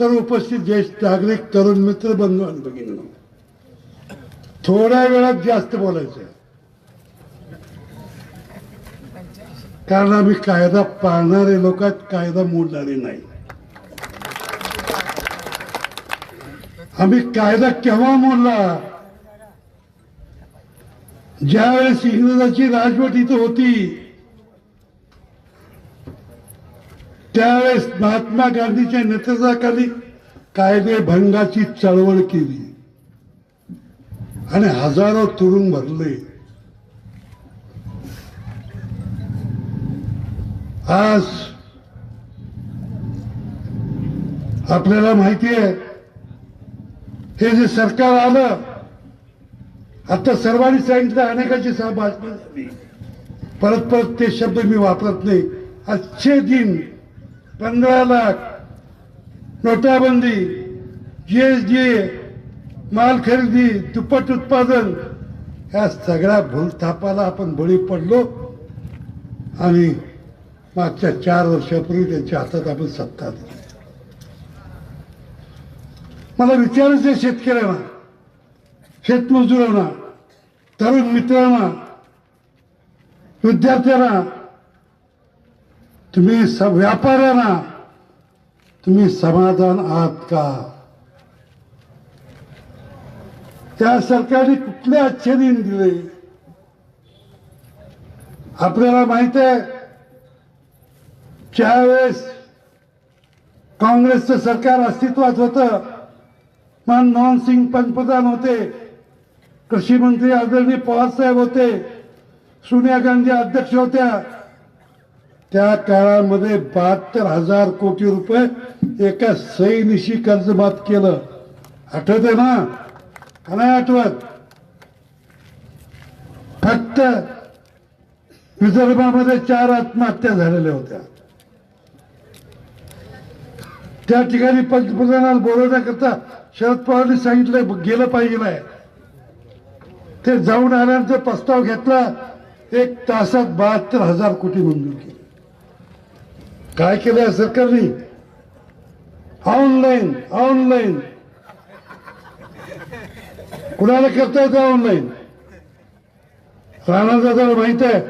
सर्व उपस्थित ज्येष्ठ नागरिक तरुण मित्र बंधू आणि भगिनी. थोड्या वेळात जास्त बोलायचं कारण आम्ही कायदा पाळणारे लोक आहेत कायदा मोडणारे नाही. आम्ही कायदा केव्हा मोडला? ज्यावेळेस इंग्रजाची राजवट इथं होती त्यावेळेस महात्मा गांधीच्या नेतृत्वाखाली कायदे भंगाची चळवळ केली. आणि हजारो तुरुंग भरले आज आपल्याला माहिती आहे हे जे सरकार आलं आता सर्वांनी सांगितलं अनेकाची सहा झाली. परत परत ते शब्द मी वापरत नाही. आजचे दिन पंधरा लाख नोटाबंदी जीएसडी माल खरेदी दुप्पट उत्पादन या सगळ्या भूलथापाला आपण बळी पडलो. आणि मागच्या चार वर्षापूर्वी त्यांच्या हातात आपण सत्ता दिली. मला विचारायचं आहे शेतकऱ्यांना शेतमजुरांना तरुण मित्रांना विद्यार्थ्यांना तुम्ही स व्यापाऱ्यांना तुम्ही समाधान आहात का? त्या सरकारने कुठले आजचे दिले? आपल्याला माहीत आहे ज्यावेळेस काँग्रेसचं सरकार अस्तित्वात होतं मनमोहन सिंग पंतप्रधान होते कृषी मंत्री आदरणीय पवारसाहेब होते सोनिया गांधी अध्यक्ष होत्या त्या काळामध्ये बहात्तर हजार कोटी रुपये एका सैनिशी कर्जमाफ केलं. आठवते ना? का नाही आठवत? फक्त विदर्भामध्ये चार आत्महत्या झालेल्या होत्या. त्या ठिकाणी पंतप्रधानाला बोलवण्याकरता शरद पवारांनी सांगितलं गेलं पाहिजे ते जाऊन आल्यानंतर प्रस्ताव घेतला एक तासात बहात्तर हजार कोटी मंजूर केली. काय केलं या सरकारने? ऑनलाईन ऑनलाईन कुणाला करता येतं ऑनलाईन राणा दादाला माहीत आहे.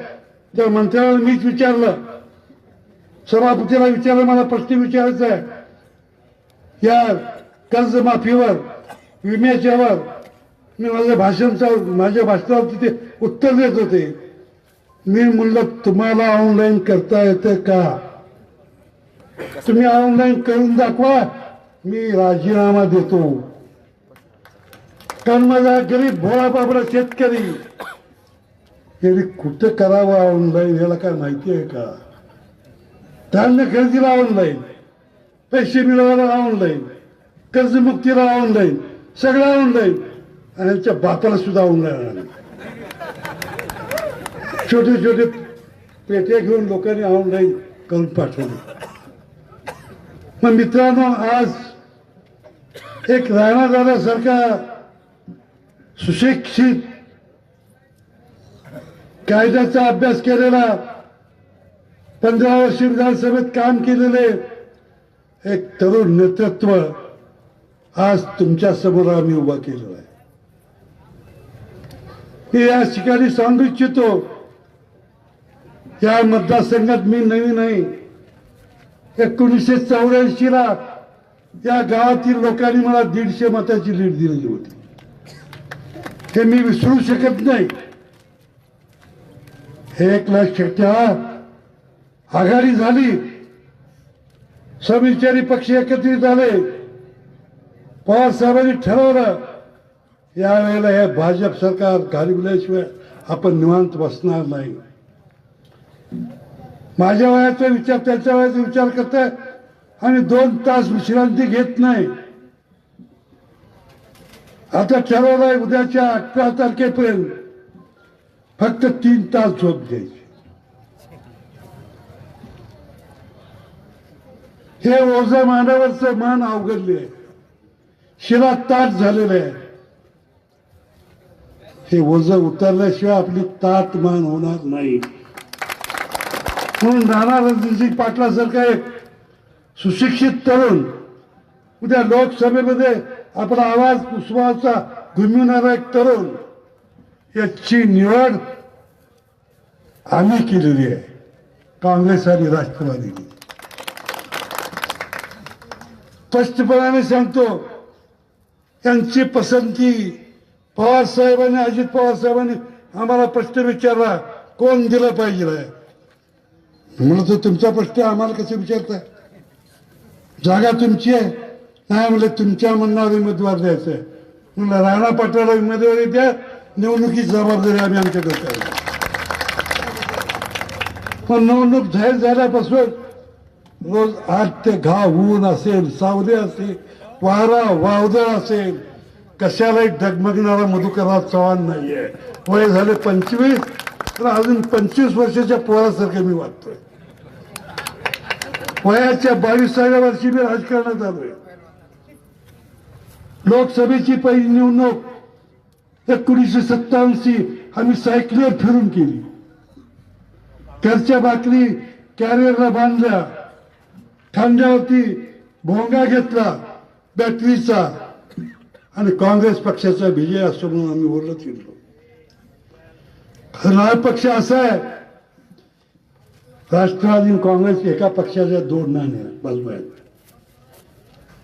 त्या मंत्र्याला मीच विचारलं. सभापतीला विचारलं मला प्रश्न विचारायचा आहे. या कर्जमाफीवर विम्याच्यावर मी माझं भाषणचा माझ्या भाषणावर तिथे उत्तर देत होते. मी म्हणलं तुम्हाला ऑनलाईन करता येतं का? तुम्ही ऑनलाईन करून दाखवा. मी राजीनामा देतो. कारण माझा गरीब भोळा बाबरा शेतकरी. यांनी कुठं करावं ऑनलाईन याला काय माहिती आहे का? धान्य खरेदीला ऑनलाईन पैसे मिळवायला ऑनलाईन कर्जमुक्तीला ऑनलाईन सगळं ऑनलाईन आणि यांच्या बापाला सुद्धा ऑनलाईन आलं छोटे छोटे पेट्या घेऊन लोकांनी ऑनलाईन करून पाठवले. मग मित्रांनो आज एक राणा दादासारखा सुशिक्षित कायद्याचा अभ्यास केलेला पंधरा वर्ष विधानसभेत काम केलेले एक तरुण नेतृत्व आज तुमच्यासमोर आम्ही उभा केलेला आहे. मी या ठिकाणी सांगू इच्छितो या मतदारसंघात मी नवीन नाही एकोणीसशे चौऱ्याऐंशी ला या गावातील लोकांनी मला दीडशे मताची लीड दिलेली होती. हे मी विसरू शकत नाही. हे एक लक्षात आघाडी झाली. समविचारी पक्ष एकत्रित झाले. पवार साहेबांनी ठरवलं यावेळेला हे भाजप सरकार घालविल्याशिवाय आपण निवांत बसणार नाही. माझ्या वयाचा विचार त्याच्या वयाचा विचार करताय आणि दोन तास विश्रांती घेत नाही. आता ठरवलंय उद्याच्या अठरा तारखेपर्यंत फक्त तीन तास झोप घ्यायची. हे ओझ मानवाचं मान अवघडले आहे. शिरा ताट झालेलं आहे. हे ओझ उतरल्याशिवाय आपली ताट मान होणार नाही. म्हणून राणा रणजितसिंग पाटलासारखा एक सुशिक्षित तरुण उद्या लोकसभेमध्ये आपला आवाज उस्माचा घुमविणारा एक तरुण याची निवड आम्ही केलेली आहे काँग्रेस आणि राष्ट्रवादीने. स्पष्टपणाने सांगतो यांची पसंती पवार साहेबांनी अजित पवार साहेबांनी आम्हाला प्रश्न विचारला कोण दिलं पाहिजे? म्हणतो तुमचा प्रश्न आम्हाला कसे विचारताय जागा तुमची आहे. नाही म्हणलं? तुमच्या म्हणणारे उमेदवार द्यायचं आहे म्हणलं राणा पाटलाला उमेदवारी द्या. निवडणुकीची जबाबदारी आम्ही आमच्या डोक्यावर पण निवडणूक जाहीर झाल्यापासून रोज आठ ते घा ऊन असेल सावली असेल वारा वावदळ असेल. कशालाही डगमगणारा मधुकरराव चव्हाण नाहीये. वय झाले पंचवीस तर अजून पंचवीस वर्षाच्या पोरासारखं मी वाटतोय वयाच्या बावीसाव्या वर्षी मी राजकारणात आलोय. लोकसभेची पहिली निवडणूक एकोणीसशे सत्त्याऐंशी आम्ही सायकलीवर फिरून केली. घरच्या बाकरी कॅरियरला बांधल्या. खांद्यावरती भोंगा घेतला बॅटरीचा आणि काँग्रेस पक्षाचा विजय असतो म्हणून आम्ही बोलत गेलो खरा पक्ष असा आहे. राष्ट्रवादी काँग्रेस एका पक्षाच्या दोन नाण्या बाजू आहेत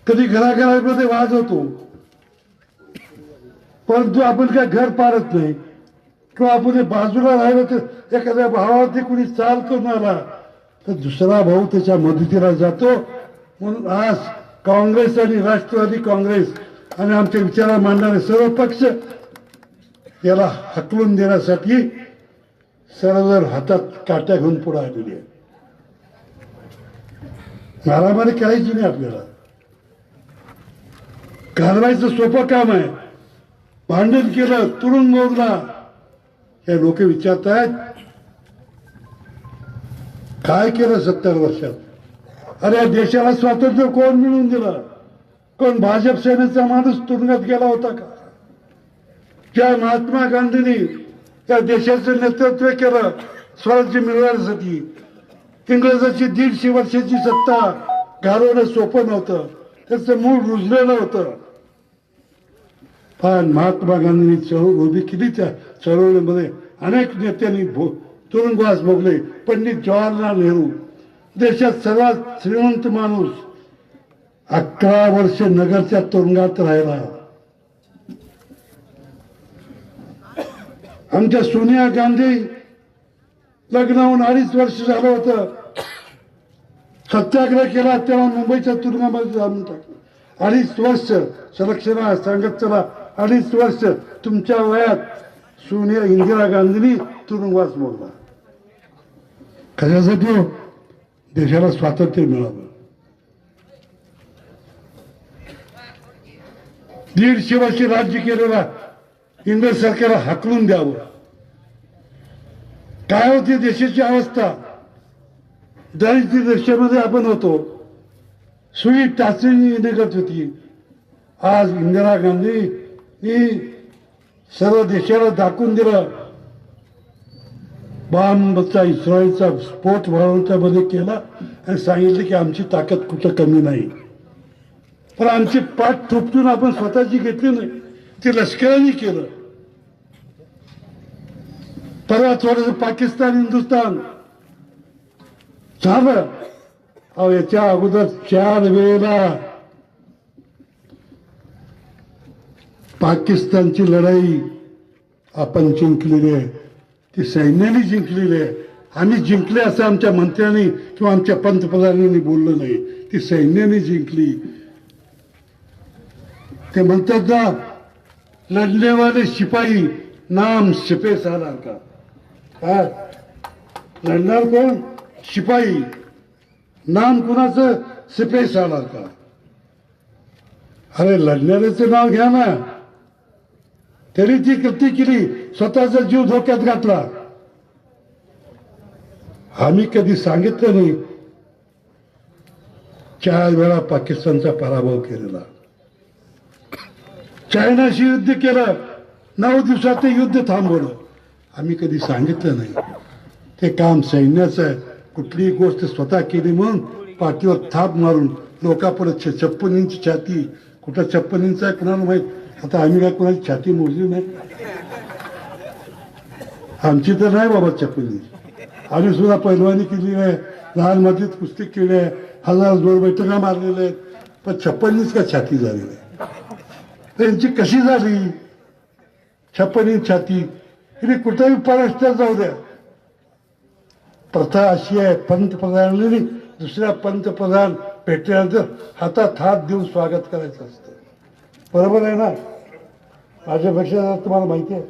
कधी घराघरामध्ये वाद होतो. परंतु आपण काय घर पारत नाही. किंवा आपण बाजूला राहिलो तर एखाद्या भावावरती कुणी चाल करून आला तर दुसरा भाऊ त्याच्या मदतीला जातो. म्हणून आज काँग्रेस आणि राष्ट्रवादी काँग्रेस आणि आमच्या विचारा मांडणारे सर्व पक्ष याला हकलून देण्यासाठी सर्वजण हातात काट्या घेऊन पुढे आलेली आहे मारामारी करायची नाही आपल्याला. कारवाईचं सोपं काम आहे. भांडण केलं तुरुंग मोडला. हे लोक विचारतायत काय केलं सत्तर वर्षात? अरे या देशाला स्वातंत्र्य कोण मिळवून दिलं? कोण भाजप सेनेचा माणूस तुरुंगात गेला होता का? त्या महात्मा गांधींनी त्या देशाचं नेतृत्व केलं. स्वराज्य मिळवण्यासाठी. इंग्रजाची दीडशे वर्षाची सत्ता घालवणं सोपं नव्हतं. त्याचं मूळ रुजलेलं होतं. पण महात्मा गांधींनी चळवळ उभी केली. त्या चळवळीमध्ये अनेक नेत्यांनी भो तुरुंगवास भोगले. पंडित जवाहरलाल नेहरू. देशात सर्वात श्रीमंत माणूस अकरा वर्ष नगरच्या तुरुंगात राहिला. आमच्या सोनिया गांधी लग्न होऊन अडीच वर्ष झालं होतं. सत्याग्रह केला तेव्हा मुंबईच्या तुरुंगामध्ये जाऊन टाकलं. अडीच वर्ष संरक्षणा सांगत चला. अडीच वर्ष तुमच्या वयात सोनिया इंदिरा गांधींनी तुरुंगवास मोडला. कशासाठी हो? देशाला स्वातंत्र्य मिळावं. दीडशे वर्ष राज्य केलेला इंग्रज सरकारला हाकलून द्यावं. काय होती देशाची अवस्था? दारिद्र्य देशामध्ये आपण होतो. सुई टाचणी निघत होती. आज इंदिरा गांधी ही सर्व देशाला दाखवून दिलं. बॉम्बचा इस्रायलचा स्फोट भारतामध्ये केला आणि सांगितलं की आमची ताकद कुठं कमी नाही. पण आमची पाठ थोपटून आपण स्वतःची घेतली नाही. ते लष्कराने केलं. परवा थोडस पाकिस्तान हिंदुस्तान. झालं. अहो याच्या अगोदर चार वेळेला पाकिस्तानची लढाई आपण जिंकलेली आहे. ती सैन्याने जिंकलेली आहे. आम्ही जिंकले असं आमच्या मंत्र्यांनी किंवा आमच्या पंतप्रधानांनी बोललं नाही. ती सैन्याने जिंकली. ते म्हणतात ना लढने वाले शिपाई नाम शिपे सारा का काय लढणार कोण? शिपाई. नाम कुणाचं? सिपे आला का अरे लढणाऱ्याचं नाव घ्या ना. तरी ती कृती केली स्वतःचा जीव धोक्यात घातला. आम्ही कधी सांगितलं नाही. चार वेळा पाकिस्तानचा पराभव केलेला. चायनाशी युद्ध केलं नऊ दिवसात ते युद्ध थांबवलं. आम्ही कधी सांगितलं नाही. ते काम सैन्याचं आहे. कुठलीही गोष्ट स्वतः केली म्हणून पाठीवर थाप मारून लोकापुढे छ- छप्पन इंच छाती. कुठं छप्पन इंच आहे कुणाला माहीत? आता आम्ही काय कुणाची छाती मोजली नाही? आमची तर नाही बाबा छप्पन इंच. आम्ही सुद्धा पैलवानी केली आहे. लहान मातीत कुस्ती केली आहे. हजार जोर बैठका मारलेल्या आहेत. पण छप्पन इंच का छाती झालेली आहे त्यांची कशी झाली? छप्पन इंच छाती. हिने कुठेही महाराष्ट्रात जाऊ द्या प्रथा अशी आहे पंतप्रधानांनी दुसऱ्या पंतप्रधान भेटल्यानंतर हातात हात देऊन स्वागत करायचं असतं बरोबर आहे ना माझ्यापेक्षा तुम्हाला माहिती आहे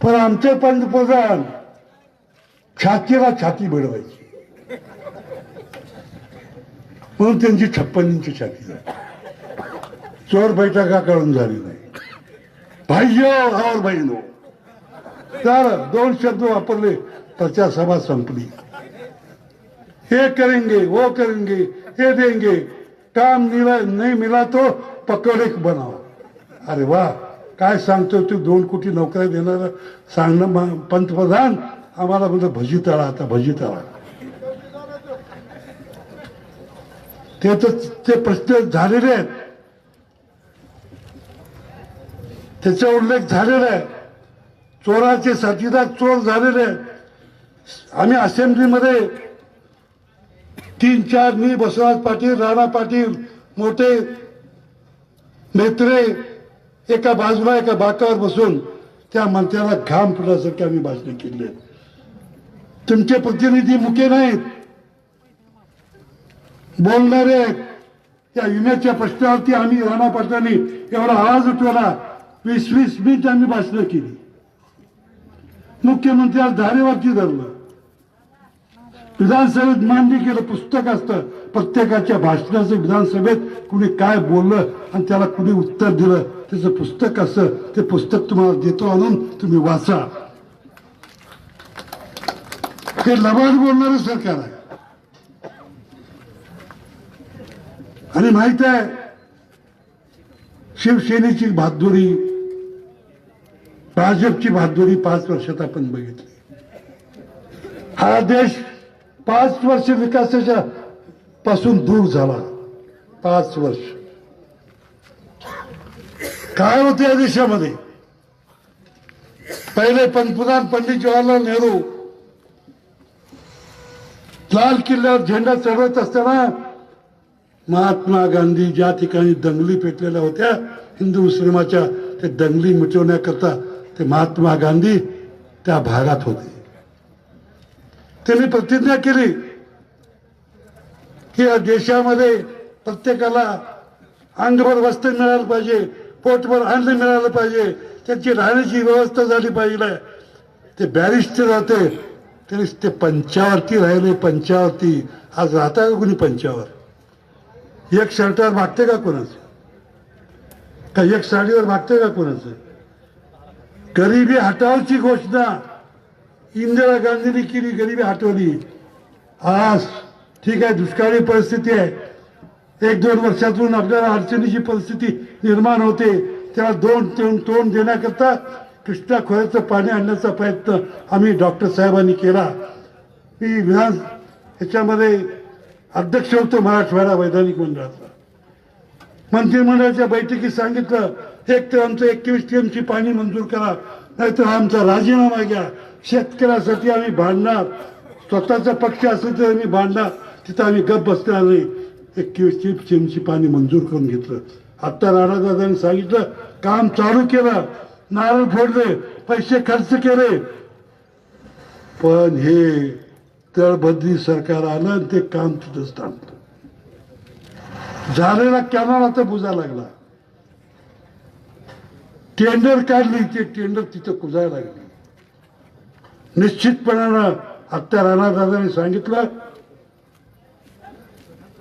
पण आमचे पंतप्रधान छातीला छाती मिळवायची म्हणून त्यांची छप्पन इंची छाती झाली चोर बैठका करून झाली नाही भाईयो और बहिणो तर दोन शब्द वापरले प्रचार सभा संपली. हे करेंगे वो करेंगे हे देंगे काम मिला नहीं मिला तो पकौडे बनाओ अरे वा काय सांगतो तू दोन कोटी नोकऱ्या देणार सांगणं पंतप्रधान आम्हाला म्हणजे भजी तळा आता भजी तळा. ते तर ते प्रश्न झालेले आहेत. त्याचा उल्लेख झालेला आहे. चोराचे साथीदार चोर झालेले आम्ही असेंब्लीमध्ये तीन चार मी बसवराज पाटील राणा पाटील मोठे नेत्रे एका बाजूला एका बाकावर बसून त्या मंत्र्याला घाम फुटण्यासारखी आम्ही भाषण केली. तुमचे प्रतिनिधी मुके नाहीत. बोलणारे त्या या विम्याच्या प्रश्नावरती आम्ही राणा पाटलांनी एवढा आवाज उठवला. वीस वीस मिनिट आम्ही भाषणं केली. मुख्यमंत्री आज धारेवरती धरलं. विधानसभेत मांडणी केलं पुस्तक असतं. प्रत्येकाच्या भाषणाचं विधानसभेत कुणी काय बोललं आणि त्याला कुणी उत्तर दिलं त्याचं पुस्तक असं. ते पुस्तक तुम्हाला देतो आणून तुम्ही वाचा. हे लबाड बोलणारं सरकार आहे. आणि माहीत आहे शिवसेनेची बहादुरी भाजपची बहादुरी पाच वर्षात आपण बघितली. हा देश पाच वर्ष विकासाच्या पासून दूर झाला. पाच वर्ष. काय होते या देशामध्ये? पहिले पंतप्रधान पंडित जवाहरलाल नेहरू लाल किल्ल्यावर झेंडा चढवत असताना महात्मा गांधी ज्या ठिकाणी दंगली पेटलेल्या होत्या हिंदू मुस्लिमाच्या ते दंगली मिटवण्याकरता ते महात्मा गांधी त्या भागात होते. त्यांनी प्रतिज्ञा केली की या देशामध्ये प्रत्येकाला अंगभर वस्त्र मिळालं पाहिजे पोटभर अन्न मिळालं पाहिजे त्यांची राहण्याची व्यवस्था झाली पाहिजे. ते बॅरिस्टर राहते तरी ते पंचावरती राहिले पंचावरती. आज राहता का कोणी पंचावर? एक शर्टावर मागते का कोणाचं? का एक साडीवर मागते का कोणाचं? गरिबी हटावची घोषणा इंदिरा गांधींनी केली गरिबी हटवली. आज ठीक आहे दुष्काळी परिस्थिती आहे. एक दोन वर्षातून आपल्याला अडचणीची परिस्थिती निर्माण होते. त्याला दोन तोंड तोंड देण्याकरता कृष्णा खोऱ्याचं पाणी आणण्याचा प्रयत्न आम्ही डॉक्टर साहेबांनी केला. मी विधान याच्यामध्ये अध्यक्ष होतो मराठवाडा वैधानिक मंडळाचा. मंत्रिमंडळाच्या बैठकीत सांगितलं एक तर आमचं एकवीस टीएमची पाणी मंजूर करा नाहीतर आमचा राजीनामा घ्या. शेतकऱ्यासाठी आम्ही भांडणार. स्वतःचा पक्ष असेल तर आम्ही भांडणार. तिथं आम्ही गप बसणार नाही. एकवीस टीएमची पाणी मंजूर करून घेतलं. आता राणादादांनी सांगितलं काम चालू केलं. नारळ फोडले पैसे खर्च केले. पण हे तळबद्री सरकार आलं आणि ते काम तिथंच थांबलं झालेला कॅनल आता बुजा लागला. टेंडर काढली ते टेंडर तिथं कुजायला लागली. निश्चितपणानं आत्ता राणादादांनी सांगितलं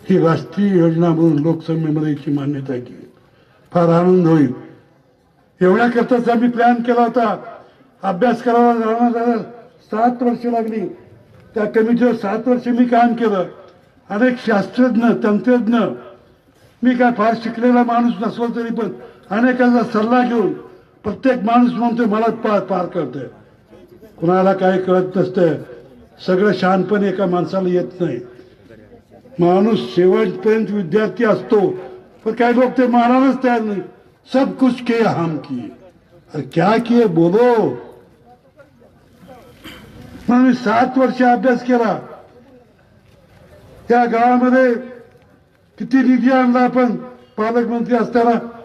ही राष्ट्रीय योजना म्हणून लोकसभेमध्ये याची मान्यता केली फार आनंद होईल. एवढ्याकरताच आम्ही प्लॅन केला होता. अभ्यास करावा राणादादा सात वर्ष लागली. त्या कमिटीवर सात वर्ष मी काम केलं. अनेक शास्त्रज्ञ तंत्रज्ञ. मी काय फार शिकलेला माणूस नसलो तरी पण अनेकांचा सल्ला घेऊन प्रत्येक माणूस म्हणतोय मला पार पार करतोय. कुणाला काही कळत नसतंय. सगळं शहाणपण एका माणसाला येत नाही. माणूस शेवटपर्यंत विद्यार्थी असतो. पण काही लोक ते मानायलाच तयार नाही. सब कुछ के हम किए अरे क्या किए बोलो? म्हणून मी सात वर्ष अभ्यास केला. त्या गावामध्ये किती निधी आणला आपण? पालकमंत्री असताना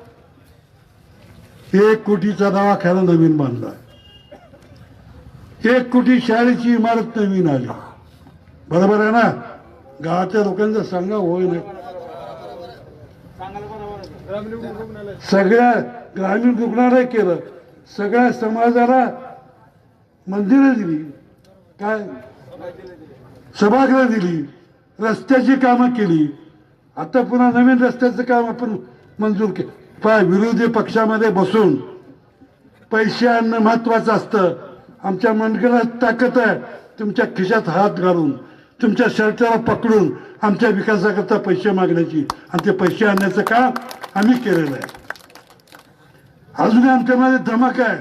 एक कोटीचा दवाखाना नवीन बांधला. एक कोटी शाळेची इमारत नवीन आली. बरोबर आहे ना? गावाच्या लोकांचा सांगा होय नाही. सगळ्या ग्रामीण रुग्णालय केलं. सगळ्या समाजाला मंदिरं दिली. काय? सभागृह दिली. रस्त्याची कामं केली. आता पुन्हा नवीन रस्त्याचं काम आपण मंजूर केलं. विरोधी पक्षामध्ये बसून पैसे आणणं महत्वाचं असतं. आमच्या मनगणात ताकद आहे. तुमच्या खिशात हात घालून तुमच्या शर्टाला पकडून आमच्या विकासाकरता पैसे मागण्याची. आणि ते पैसे आणण्याचं काम आम्ही केलेलं आहे. अजूनही आमच्यामध्ये धमक आहे.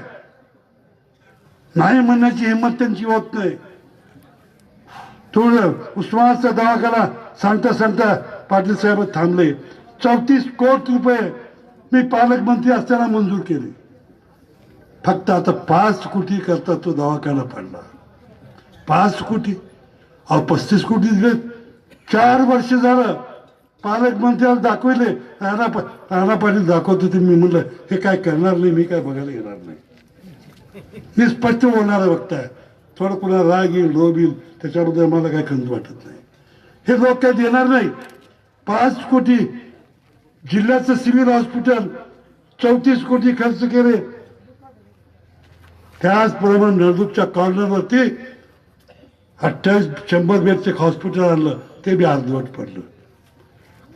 नाही म्हणण्याची हिंमत त्यांची होत नाही. थोडं उस्मानाचा दवाखाना सांगता सांगता पाटील साहेब थांबले. चौतीस कोटी रुपये मी पालकमंत्री असताना मंजूर केले. फक्त आता पाच कोटी करता तो दवाखाना पडला. पाच कोटी. अहो पस्तीस कोटी दिले. चार वर्ष झालं पालकमंत्र्याला दाखवले. राणा राणा पाटील दाखवत होते मी म्हणलं हे काय करणार नाही मी काय बघायला येणार नाही. मी स्पष्ट बोलणारा वक्ता आहे. थोडं कुणा राग येईल लोभ येईल त्याच्याबद्दल मला काय खंत वाटत नाही. हे लोक काय देणार नाही. पाच कोटी जिल्ह्याचं सिव्हिल हॉस्पिटल चौतीस कोटी खर्च केले. त्याचप्रमाणे नळदुर्गच्या कॉर्नरवरती अठ्ठावीस शंभर बेडचं एक हॉस्पिटल आणलं. ते बी अर्धवट पडलं.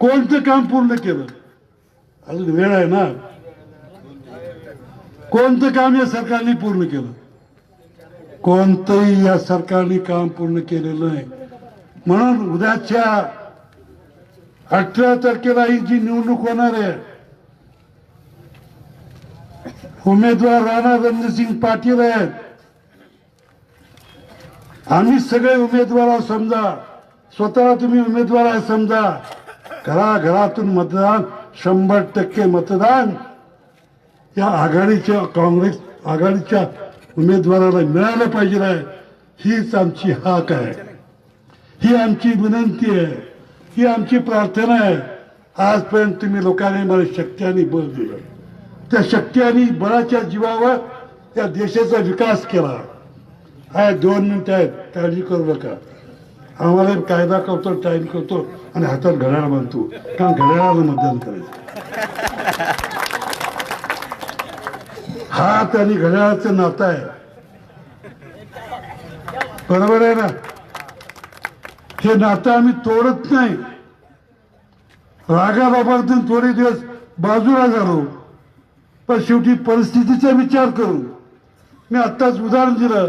कोणतं काम पूर्ण केलं? अजून वेळ आहे ना? कोणतं काम या सरकारने पूर्ण केलं? कोणतंही या सरकारने काम पूर्ण केलेलं नाही. म्हणून उद्याच्या अठरा तारखेला ही जी निवडणूक होणार आहे उमेदवार राणा रणजितसिंग पाटील आहेत. आम्ही सगळे उमेदवार आहोत समजा. स्वतःला तुम्ही उमेदवार आहे समजा. घराघरातून मतदान शंभर टक्के मतदान. या आघाडीच्या काँग्रेस आघाडीच्या उमेदवाराला मिळालं पाहिजे आहे. हीच आमची हाक आहे. ही आमची विनंती आहे. ही आमची प्रार्थना आहे. आजपर्यंत तुम्ही लोकांनी मला शक्ती आणि बळ दिलं. त्या शक्ती आणि बळाच्या जीवावर त्या देशाचा विकास केला. आहे दोन मिनिटं आहेत. काळजी करू नका. आम्हाला कायदा करतो टाईम करतो आणि हातात घड्याळ बांधतो. कारण घड्याळाला मतदान करायचं. हात आणि घड्याळाचं नातं आहे. बरोबर आहे ना? हे नातं आम्ही तोडत नाही. रागाबाबातून थोडे दिवस बाजूला झालो पण शेवटी परिस्थितीचा विचार करू. मी आत्ताच उदाहरण दिलं.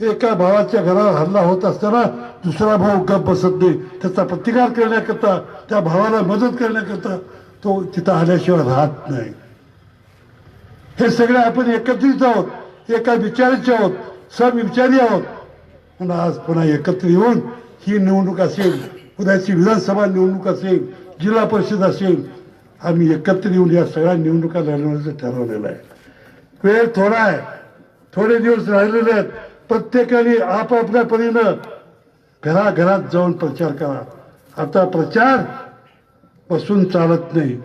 एका भावाच्या घरावर हल्ला होत असताना दुसरा भाऊ गप बसत नाही. त्याचा प्रतिकार करण्याकरता त्या भावाला मदत करण्याकरता तो तिथं आल्याशिवाय राहत नाही. हे सगळे आपण एकत्रित आहोत. एका विचाराचे आहोत. सब विचारी आहोत. आणि आज पुन्हा एकत्र येऊन ही निवडणूक असेल उद्याची विधानसभा निवडणूक असेल जिल्हा परिषद असेल आम्ही एकत्र येऊन या सगळ्या निवडणुका लढवण्याचं ठरवलेलं आहे. वेळ थोडा आहे. थोडे दिवस राहिलेले आहेत. प्रत्येकाने आपापल्या परीनं घराघरात जाऊन प्रचार करा. आता प्रचार बसून चालत नाही.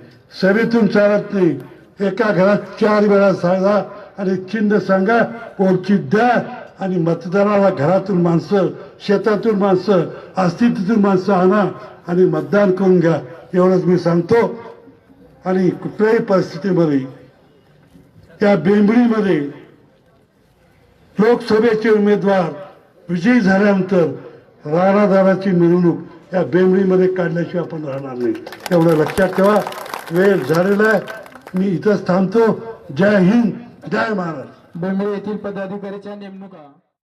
सभेतून चालत नाही. एका घरात चार वेळा सांगा आणि चिन्ह सांगा पोरची द्या आणि मतदाराला घरातून माणसं शेतातून माणसं अस्तित्वातून माणसं आणा आणि मतदान करून घ्या. एवढंच मी सांगतो. आणि कुठल्याही परिस्थितीमध्ये या बेंबळीमध्ये लोकसभेचे उमेदवार विजयी झाल्यानंतर राणादाराची मिरवणूक या बेंबळीमध्ये काढल्याशिवाय आपण राहणार नाही. एवढं लक्षात ठेवा. वेळ झालेला आहे. मी इथंच थांबतो. जय हिंद. जय महाराज बेंबळे येथील पदाधिकाऱ्याच्या नेमणुका